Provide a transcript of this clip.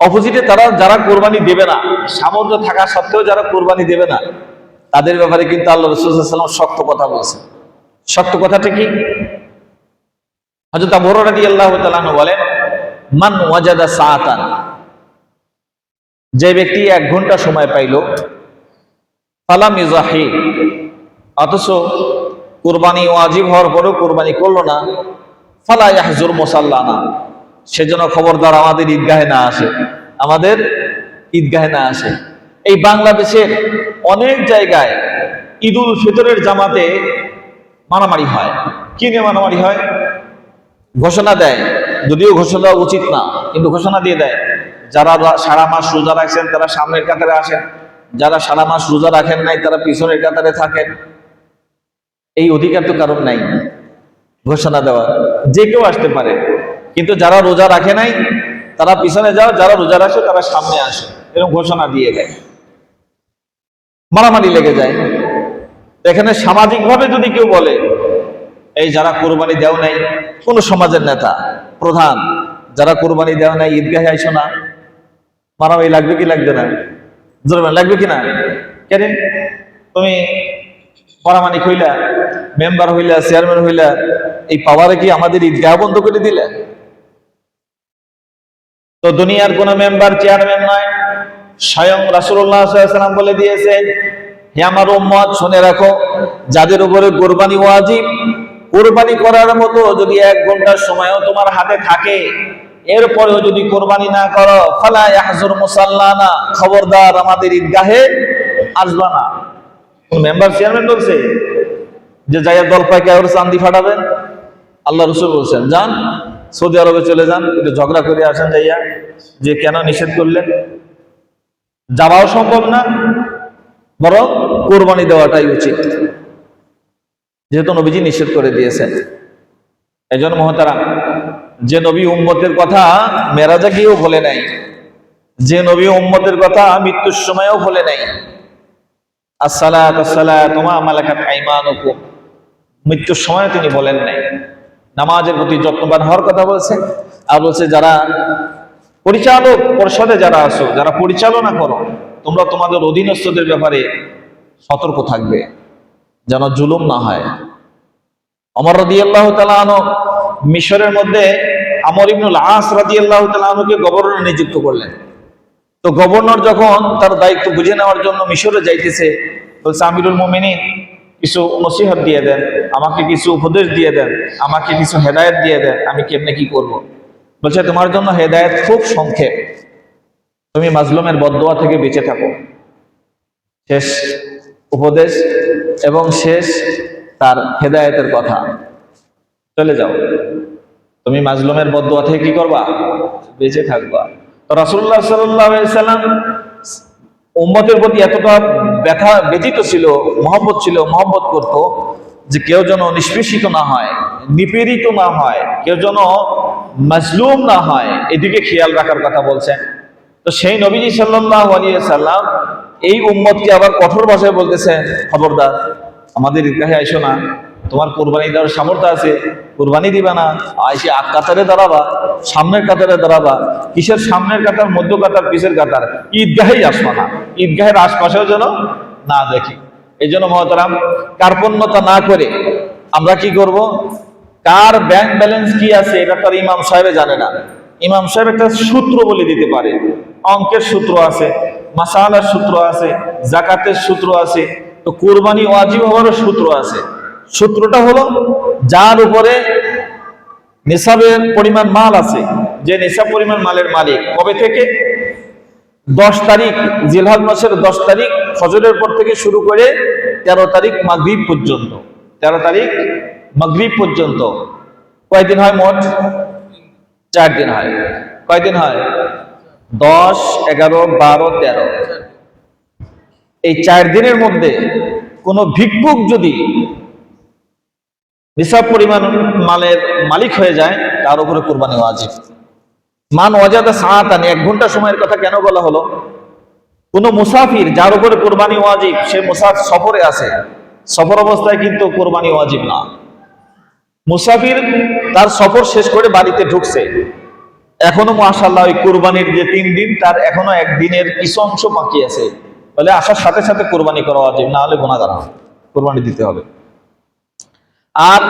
অপোজিটে তারা যারা কোরবানি দেবে না, সামর্থ্য থাকা সত্ত্বেও যারা কোরবানি দেবে না, তাদের ব্যাপারে কিন্তু আল্লাহ রসুলাম শক্ত কথা বলছে শক্ত কথাটা কি? বলেন, মান ওয়াজাদা যে ব্যক্তি এক ঘণ্টা সময় পাইল, ফালাম ইজাহি অথচ কোরবানি ওয়াজিব হওয়ার পরেও কোরবানি করল না, ফালা ইয়াহজুর মুসাল্লানা। সেজন্য খবরদার আমাদের ঈদগাহে না আসে। আমাদের ঈদগাহে না আসে। এই বাংলাদেশের অনেক জায়গায় ঈদুল ফিতরের জামাতে মারামারি হয়। কি নিয়ে মারামারি হয়? ঘোষণা দেয়। যদিও ঘোষণা দেওয়া উচিত না, কিন্তু ঘোষণা দিয়ে দেয়। যারা সারা মাস রোজা রাখছেন, তারা সামনের কাতারে আসেন। যারা সারা মাস রোজা রাখেন নাই, তারা পিছনের কাতারে থাকেন। এই অধিকার তো কারণ নাই। ঘোষণা দেওয়া যে কেউ আসতে পারে। কিন্তু যারা রোজা রাখে নাই, তারা পিছনে যাও, যারা রোজা রাখে তারা সামনে আসে। এরকম ঘোষণা দিয়ে দেয়। মারামারি লেগে যায়। এখানে সামাজিকভাবে যদি কেউ বলে, এই যারা কোরবানি দেও নাই, কোন সমাজের নেতা, প্রধান, যারা কোরবানি দেও নাই, ঈদগাহে আইসো না। মারামারি লাগবে কি লাগবে না? জোরে লাগবে কি না? কেন? তুমি পরামানিক হইলা মেম্বার হইলা, চেয়ারম্যান হইলা, এই পাওয়ারে কি আমাদের ঈদগাহ বন্ধ করে দিলে? তো দুনিয়ার কোন মেম্বার চেয়ারম্যান নয় স্বয়ং সাল্লাল্লাহু বলে দিয়েছে, হে আমার উম্মত, শুনে রাখো, যাদের উপরে কোরবানি ওয়াজিব, কোরবানি করার মতো যদি এক ঘণ্টার সময়ও তোমার হাতে থাকে, এরপরেও যদি কোরবানি না করো, ফালা ইয়াহজুর মুসাল্লানা, খবরদার আমাদের ঈদগাহে আসবা না। মেম্বার চেয়ারম্যান বলছে, যে যাইয়া দল পায় কে চান্দি ফাটাবেন? আল্লাহ রসুল বলছেন, যান। সৌদি আরবে চলে যান, একটু ঝগড়া করে আসেন যাইয়া যে কেন নিষেধ করলেন? যাওয়াও সম্ভব না, বরং কোরবানি দেওয়াটাই উচিত। যেহেতু নবীজি নিষেধ করে দিয়েছেন। এজন মহতারাম, যে নবী উম্মতের কথা মেরাজা গিয়েও ভোলে নাই, যে নবী উম্মতের কথা মৃত্যুর সময়ও ভোলে নাই, আসসালাত আসসালাত তোমা মালাকাত আইমানুকুম, মৃত্যুর সময় তিনি বলেন নাই। নামাজের প্রতি যত্নবান হওয়ার কথা বলছে। আর বলছে, যারা পরিচালক পরিষদে যারা আসো যারা পরিচালনা করো, তোমরা তোমাদের অধীনস্থদের ব্যাপারে সতর্ক থাকবে, যেন জুলুম না হয়। অমর রাদি আল্লাহ তালানো মিশরের মধ্যে আমর ইবনুল আস রাদি আল্লাহ তালানুকে গভর্নর নিযুক্ত করলেন। তো গভর্নর যখন তার দায়িত্ব বুঝে নেওয়ার জন্য মিশরে যাইতেছে, বলছে, আমিরুল মোমিনী কিছু নসিহত দিয়ে দেন, আমাকে কিছু উপদেশ দিয়ে দেন, আমাকে কিছু হেদায়েত দিয়ে দেন, আমি কেমনে কি করব। বলছে, তোমার জন্য হেদায়েত খুব সংক্ষেপ। তুমি মাজলুমের বদদোয়া থেকে বেঁচে থাকো। শেষ উপদেশ এবং শেষ তার হেদায়েতের কথা। চলে যাও। তুমি মাজলুমের বদদোয়া থেকে কি করবা? বেঁচে থাকবা। তো সাল্লাল্লাহু সাল্লাম উম্মতের প্রতি এতটা ব্যথা ব্যথিত ছিল, মহব্বত ছিল, মহব্বত করত যে কেউ যেন নিষ্পেষিত না হয়, নিপীড়িত না হয়, কেউ যেন মাজলুম না হয়, এদিকে খেয়াল রাখার কথা বলছেন। তো সেই নবীজি সাল্লাহ আলাইহি সাল্লাম এই উম্মতকে আবার কঠোর ভাষায় বলতেছেন, খবরদার, আমাদের ইতিহাসে আইসো না। তোমার কোরবানি দেওয়ার সামর্থ্য আছে, কোরবানি দিবা না। আইসে আগ কাতারে দাঁড়াবা, সামনের কাতারে দাঁড়াবা, কিসের সামনের কাতার, মধ্য কাতার, পিছের কাতার? ঈদগাহেই আসবা না। ঈদগাহের আশপাশেও যেন না দেখি। এই জন্য মহতারাম, কার্পণ্যতা না করে আমরা কি করব? কার ব্যাংক ব্যালেন্স কি আছে, এটা তার ইমাম সাহেবে জানে না। ইমাম সাহেব একটা সূত্র বলে দিতে পারে। অঙ্কের সূত্র আছে, মাসালার সূত্র আছে, জাকাতের সূত্র আছে, তো কোরবানি ওয়াজিব হওয়ারও সূত্র আছে। সূত্রটা হলো, যার উপরে নিসাবের পরিমাণ মাল আছে, যে নিসাব পরিমাণ মালের মালিক। কবে থেকে? দশ তারিখ, জিলহাজ মাসের দশ তারিখ, ফজরের পর থেকে শুরু করে তেরো তারিখ মাগরিব পর্যন্ত। তেরো তারিখ মাগরিব পর্যন্ত। কয়দিন হয় মোট? চার দিন হয়। কয়দিন হয়? দশ, এগারো, বারো, তেরো। এই চার দিনের মধ্যে কোনো ভিক্ষুক যদি নিসাব পরিমাণ মালের মালিক হয়ে যায়, তার উপরে কোরবানি ওয়াজিব। মান ওয়াজাদা সাআতান, এক ঘণ্টা সময়ের কথা কেন বলা হলো? কোন মুসাফির যার উপরে কোরবানি ওয়াজিব, সে মুসাফ সফরে আছে। সফর অবস্থায় কিন্তু কোরবানি ওয়াজিব না। মুসাফির তার সফর শেষ করে বাড়িতে ঢুকছে। এখনও মাশাল্লাহ ওই কোরবানির যে তিন দিন, তার এখনও একদিনের কিছু অংশ বাকি আছে। বলে আসার সাথে সাথে কোরবানি করা উচিত না হলে গুণাগার হবে। কোরবানি দিতে হবে। আর